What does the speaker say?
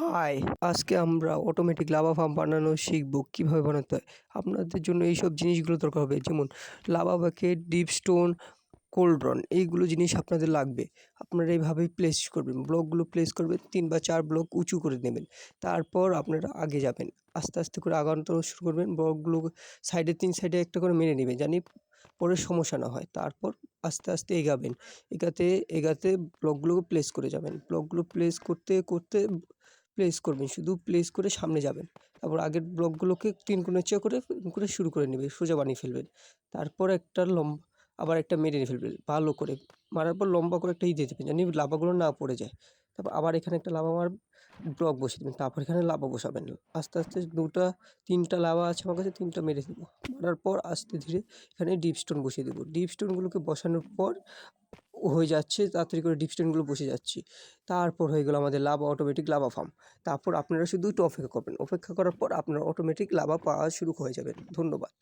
High, আজকে আমরা automatic lava farm বানানো শিখব। কীভাবে বানাতে হয়? আপনাদের জন্য এই সব জিনিসগুলো দরকার হবে। যেমন lava bucket dripstone cauldron এইগুলো জিনিস আপনাদের লাগবে। আপনারা এইভাবেই প্লেস করবেন। ব্লকগুলো প্লেস করবেন, তিন বা চার ব্লক উঁচু করে নেবেন। তারপর আপনারা আগে যাবেন। আস্তে আস্তে করে আগানো শুরু করবেন। ব্লকগুলো সাইডে তিন সাইডে একটা করে মেনে নেবেন জানি পরে সমস্যা না হয়। তারপর আস্তে আস্তে এগাবেন। এগাতে এগাতে ব্লকগুলোকে প্লেস করে যাবেন। ব্লকগুলো প্লেস করতে করতে প্লেস করবেন, শুধু প্লেস করে সামনে যাবেন। তারপর আগের ব্লকগুলোকে তিন গুণের চেয়ে করে করে শুরু করে নেবে, সোজা বানিয়ে ফেলবেন। তারপর একটা লম্বা, আবার একটা মেরে ফেলবেন, ভালো করে। মারার পর লম্বা করে একটা ই দিয়ে দেবেন, যেন লাভাগুলো না পড়ে যায়। তারপর আবার এখানে একটা লাভা মার ব্লক বসিয়ে দেবেন, তারপর এখানে লাভা বসাবেন। আস্তে আস্তে দুটা, তিনটা লাভা আছে আমার কাছে, তিনটা মেরে দেবো। মারার পর আস্তে ধীরে এখানে ডিপ স্টোন বসিয়ে দেবো। ডিপ স্টোনগুলোকে বসানোর পর হয়ে যাচ্ছে, তাড়াতাড়ি করে ডিপ স্টোনগুলো বসে যাচ্ছে। তারপর হয়ে গেলো আমাদের লাভা অটোমেটিক লাভা ফার্ম তারপর আপনারা শুধু একটু অপেক্ষা করবেন। অপেক্ষা করার পর আপনার অটোমেটিক লাভা পাওয়া শুরু হয়ে যাবেন ধন্যবাদ।